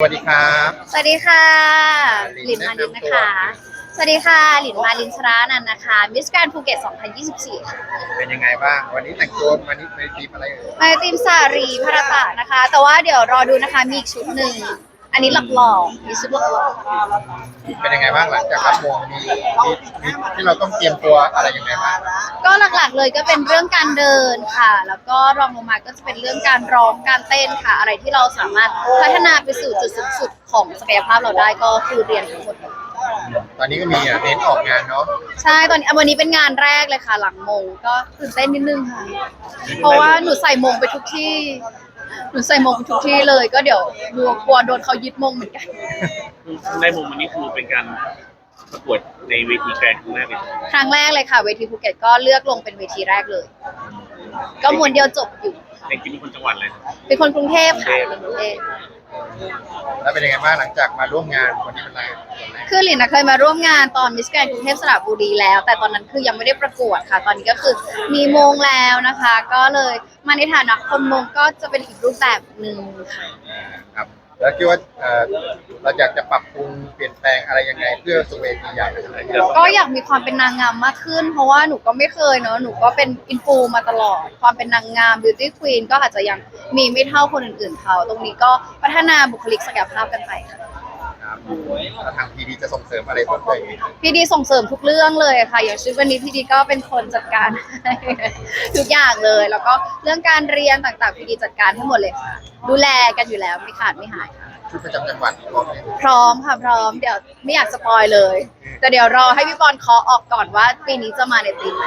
สวัสดีครับ สวัสดีค่ะหหลิลินนมาลินแนะนำนะตัวคะ สวัสดีค่ะ หลินมาลินชรานันท์นะคะ มิสแกรนภูเก็ต 2024 ค่ะเป็นยังไงบ้าง วันนี้แต่งตัววันนี้ในทีมอะไรเอ่ยมาติมสารีพระตะนะคะ แต่ว่าเดี๋ยวรอดูนะคะ มีอีกชุดหนึ่ง อันนี้หลอกๆมีชุดหลอกเป็นยังไงบ้างหลังจากรับมงมีมีมีที่เราต้องเตรียมตัวอะไรยังไงบ้างๆก็หลักๆเลยก็เป็นเรื่องการเดินค่ะ แล้วก็รองลงมาก็จะเป็นเรื่องการร้องการเต้นค่ะ อะไรที่เราสามารถพัฒนาไปสู่จุดสูงสุดของศักยภาพเราได้ก็คือเรียนทั้งหมดเลยตอนนี้ก็มีอะเน้นออกงานเนาะใช่ตอนนี้อะวันนี้เป็นงานแรกเลยค่ะ หลังมงก็ตื่นเต้นนิดนึงค่ะ เพราะว่าหนูใส่มงไปทุกที่ หนูใส่มงไปทุกที่เลยก็เดี๋ยวกลัวกลัวโดนเขายึดมงเหมือนกันได้มุมวันนี้คือเป็นการประกวดในเวทีแกรนด์ครั้งแรกเลยครั้งแรกเลยค่ะเวทีภูเก็ตก็เลือกลงเป็นเวทีแรกเลย ก็มวนเดียวจบอยู่ ในจริงเป็นคนจังหวัดเลยนะเป็นคนกรุงเทพค่ะเป็นกรุงเทพ แล้วเป็นยังไงบ้างหลังจากมาร่วมงานวันนี้เป็นไรวันแรกคือหลินนะเคยมาร่วมงานตอนมิสแกรนกรุงเทพสระบุรีแล้ว แต่ตอนนั้นคือยังไม่ได้ประกวดค่ะ ตอนนี้ก็คือมีมงแล้วนะคะ ก็เลยมาในฐานะคนมงก็จะเป็นอีกรูปแบบหนึ่งค่ะอ่าครับ แล้วคิดว่าเอ่อเราอยากจะปรับปรุงเปลี่ยนแปลงอะไรยังไง เพื่อสเวทีใหญ่อะไรอยากเงี้ยก็อยากมีความเป็นนางงามมากขึ้น เพราะว่าหนูก็ไม่เคยเนอะหนูก็เป็นอินฟูมาตลอด ความเป็นนางงามบิวตี้ควีนก็อาจจะยังมีไม่เท่าคนอื่นๆเขา ตรงนี้ก็พัฒนาบุคลิกศักยภาพกันไปค่ะ ทางพีดีจะส่งเสริมอะไรเพิ่มเติมอีกไหมพี่ดีส่งเสริมทุกเรื่องเลยค่ะอย่างชุดวันนี้พี่ดีก็เป็นคนจัดการทุกอย่างเลย แล้วก็เรื่องการเรียนต่างๆพี่ดีจัดการให้หมดเลยค่ะดูแลกันอยู่แล้วไม่ขาดไม่หายค่ะชุดประจำจังหวัดพร้อมไหมพร้อมค่ะพร้อมเดี๋ยวไม่อยากสปอยเลย แต่เดี๋ยวรอให้พี่บอลเคาะออกก่อนว่าปีนี้จะมาในธีมไหน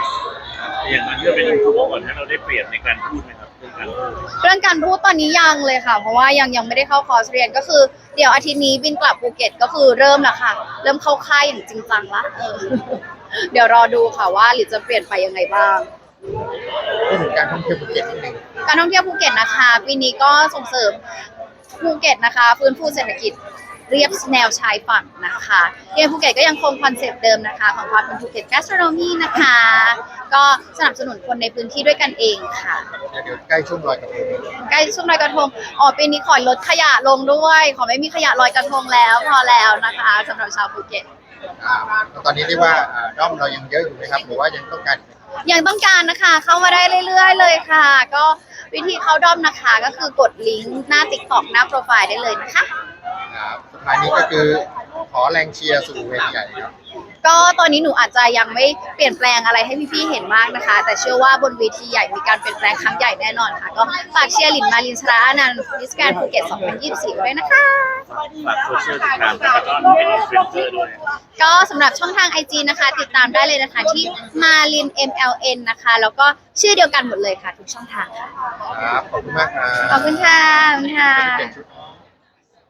อย่างนั้นก็เป็นอินฟูก่อนให้เราได้เปรียบในการพูดไหมครับ เรื่องการพูดเรื่องการพูดตอนนี้ยังเลยค่ะ เพราะว่ายังยังไม่ได้เข้าคอร์สเรียนก็คือ เดี๋ยวอาทิตย์นี้บินกลับภูเก็ตก็คือเริ่มแล้วค่ะ เริ่มเข้าค่ายอย่างจริงจังละเออเดี๋ยวรอดูค่ะว่าหลิจะเปลี่ยนไปยังไงบ้าง พูดถึงการท่องเที่ยวภูเก็ตนิดนึงการท่องเที่ยวภูเก็ตนะคะ ปีนี้ก็ส่งเสริมภูเก็ตนะคะ ฟื้นฟูเศรษฐกิจ เรียบแนวชายฝั่งนะคะเรียนภูเก็ตก็ยังคงคอนเซปต์เดิมนะคะ ของความเป็นภูเก็ตแกสโทรโนมีนะคะ ก็สนับสนุนคนในพื้นที่ด้วยกันเองค่ะเดี๋ยวเดี๋ยวใกล้ช่วงลอยกระทงใกล้ช่วงลอยกระทงอ๋อปีนี้ขอลดขยะลงด้วย ขอไม่มีขยะลอยกระทงแล้วพอแล้วนะคะสำหรับชาวภูเก็ตอ่าตอนนี้เรียกว่าอ่าด้อมเรายังเยอะอยู่ไหมครับหรือว่ายังต้องการ ยังต้องการนะคะเข้ามาได้เรื่อย ๆ เลยค่ะ ก็วิธีเข้าด้อมนะคะ ก็คือกดลิงก์หน้าติ๊กต็อกหน้าโปรไฟล์ได้เลยนะคะ อ่าสุดท้ายนี้ก็คือขอแรงเชียร์สู่เวทีใหญ่ครับ ก็ตอนนี้หนูอาจจะยังไม่เปลี่ยนแปลงอะไรให้พี่ๆเห็นมากนะคะ แต่เชื่อว่าบนเวทีใหญ่มีการเปลี่ยนแปลงครั้งใหญ่แน่นอนค่ะ ก็ฝากเชียร์หลินมาลินชราอนันต์มิสแกรนภูเก็ต 2024 ด้วยนะคะ ฝากโซเชียลติดตามแล้วก็เป็นอินฟลูเอนเซอร์ด้วยก็สำหรับช่องทาง IG นะคะ ติดตามได้เลยนะคะที่มาลิน MLN นะคะ แล้วก็ชื่อเดียวกันหมดเลยค่ะทุกช่องทางค่ะ ครับ ขอบคุณมากครับขอบคุณค่ะขอบคุณค่ะ เปลี่ยนชุด